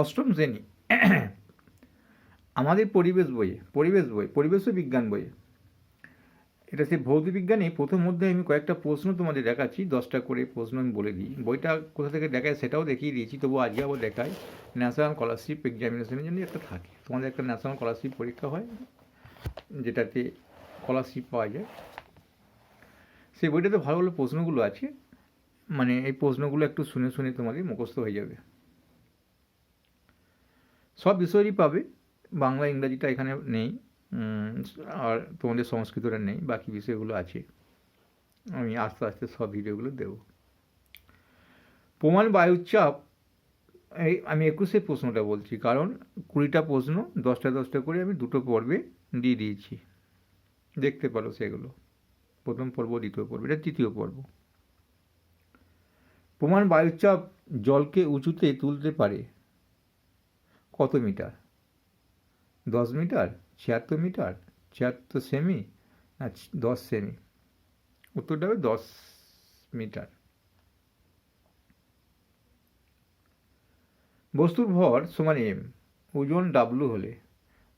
অষ্টম শ্রেণি। আমাদের পরিবেশ বইয়ে পরিবেশ বই, পরিবেশ বিজ্ঞান বইয়ে এটা সেই ভৌত বিজ্ঞানে প্রথম মধ্যে আমি কয়েকটা প্রশ্ন তোমাদের দেখাচ্ছি, দশটা করে প্রশ্ন আমি বলে দিই। বইটা কোথা থেকে দেখায় সেটাও দেখিয়ে দিয়েছি তবু আজকে আবার দেখায়। ন্যাশনাল স্কলারশিপ এক্সামিনেশনের জন্য একটা থাকে। তোমাদের একটা ন্যাশনাল স্কলারশিপ পরীক্ষা হয়, যেটাতে স্কলারশিপ পাওয়া যায়। সেই বইটাতে ভালো ভালো প্রশ্নগুলো আছে। মানে এই প্রশ্নগুলো একটু শুনে শুনে তোমাদের মুখস্থ হয়ে যাবে। সব বিষয়েরই পাবে, বাংলা, ইংরাজিটা এখানে নেই আর তোমাদের সংস্কৃতটা নেই, বাকি বিষয়গুলো আছে। আমি আস্তে আস্তে সব ভিডিওগুলো দেব। প্রমাণ বায়ুর চাপ এই আমি একুশে প্রশ্নটা বলছি, কারণ কুড়িটা প্রশ্ন, দশটা দশটা করে আমি দুটো পর্বে দিয়ে দিয়েছি। দেখতে পারো সেগুলো। প্রথম পর্ব, দ্বিতীয় পর্ব, এটা তৃতীয় পর্ব। প্রমাণ বায়ুর চাপ জলকে উঁচুতে তুলতে পারে। কত মিটার? দশ মিটার? ছিয়াত্তর মিটার? ছিয়াত্তর সেমি? না দশ সেমি। উত্তরটা হবে দশ মিটার। বস্তুর ভর সমান এম ওজন ডাব্লু হলে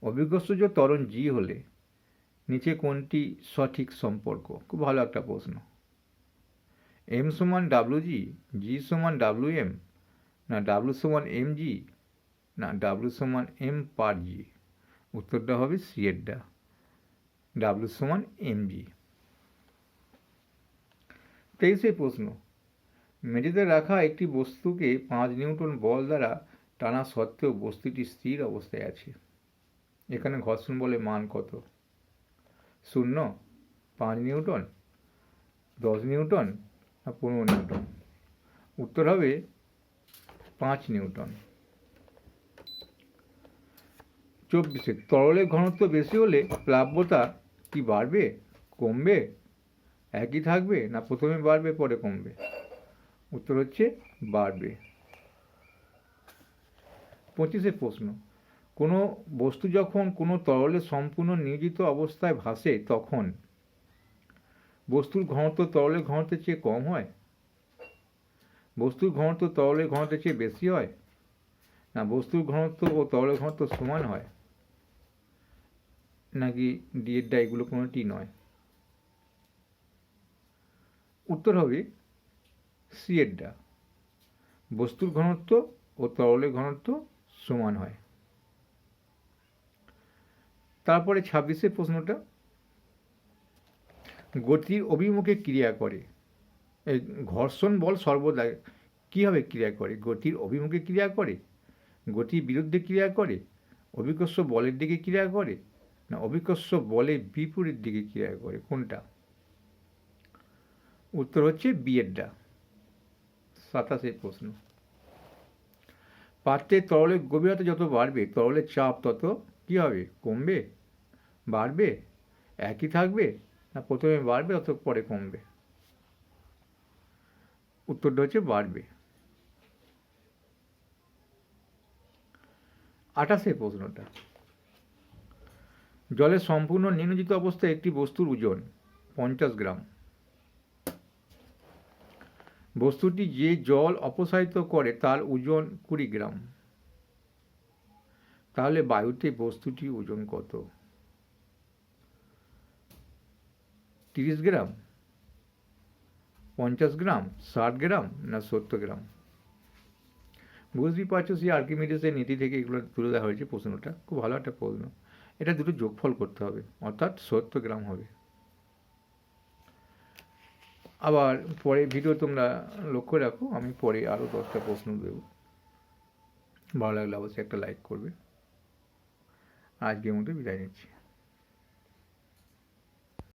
অভিজ্ঞসূর্য ত্বরণ জি হলে, নিচে কোনটি সঠিক সম্পর্ক? খুব ভালো একটা প্রশ্ন। এম সমান ডাব্লু জি জি সমান ডাব্লু এম না ডাব্লু সমান এম জি না ডাব্লু সমান এম পার জি উত্তরটা হবে সি এরটা ডাব্লু সমান এম জি তেইশে প্রশ্ন। মেঝেতে রাখা একটি বস্তুকে পাঁচ নিউটন বল দ্বারা টানা সত্ত্বেও বস্তুটি স্থির অবস্থায় আছে। এখানে ঘর্ষণ বলে মান কত? শূন্য, পাঁচ নিউটন, দশ নিউটন না পনেরো নিউটন। উত্তর হবে পাঁচ নিউটন। চব্বিশে। তরলের ঘনত্ব বেশি হলে প্লাব্যতা কি বাড়বে? কমবে? একই থাকবে না প্রথমে বাড়বে, পরে কমবে? উত্তর হচ্ছে বাড়বে। পঁচিশে প্রশ্ন। কোনো বস্তু যখন কোনো তরলে সম্পূর্ণ নিয়োজিত অবস্থায় ভাসে, তখন বস্তুর ঘনত্ব তরলের ঘনত্বের চেয়ে কম হয়? বস্তুর ঘনত্ব তরলের ঘনত্বের চেয়ে বেশি হয়? না, বস্তুর ঘনত্ব ও তরলের ঘনত্ব সমান হয়? নাকি ডিএডটা এগুলো কোনোটি নয়? উত্তর হবে সি এরটা বস্তুর ঘনত্ব ও তরলের ঘনত্ব সমান হয়। তারপরে ছাব্বিশের প্রশ্নটা, গতির অভিমুখে ক্রিয়া করে। ঘর্ষণ বল সর্বদা কীভাবে ক্রিয়া করে? গতির অভিমুখে ক্রিয়া করে? গতির বিরুদ্ধে ক্রিয়া করে? অভিকর্ষ বলের দিকে ক্রিয়া করে? না, অভিকর্ষ বলের বিপরীত দিকে ক্রিয়া করে? কোনটা? উত্তর হচ্ছে বিয়েরটা সাতাশে প্রশ্ন। পাত্রের তরলের গভীরতা যত বাড়বে তরলের চাপ তত কী হবে? কমবে? বাড়বে? একই থাকবে? না, প্রথমে বাড়বে অত পরে কমবে? উত্তরটা হচ্ছে বাড়বে। আঠাশে প্রশ্নটা। জলে সম্পূর্ণ নিয়োজিত অবস্থায় একটি বস্তুর ওজন পঞ্চাশ গ্রাম। বস্তুটি যে জল অপসারিত করে তার ওজন কুড়ি গ্রাম। তাহলে বায়ুতে বস্তুটির ওজন কত? তিরিশ গ্রাম? পঞ্চাশ গ্রাম? ষাট গ্রাম? না সত্তর গ্রাম? বুঝতেই পারছ সেই আর্কিমিডিসের নীতি থেকে এগুলো তুলে দেওয়া হয়েছে প্রশ্নটা। খুব ভালো একটা প্রশ্ন। এটা দুটো যোগফল করতে হবে, অর্থাৎ সত্তর গ্রাম হবে। আবার পরে ভিডিও তোমরা লক্ষ্য রাখো, আমি পরে আরও দশটা প্রশ্ন দেব। ভালো লাগলে অবশ্যই একটা লাইক করবে। আজকের মধ্যে বিদায় নিচ্ছি।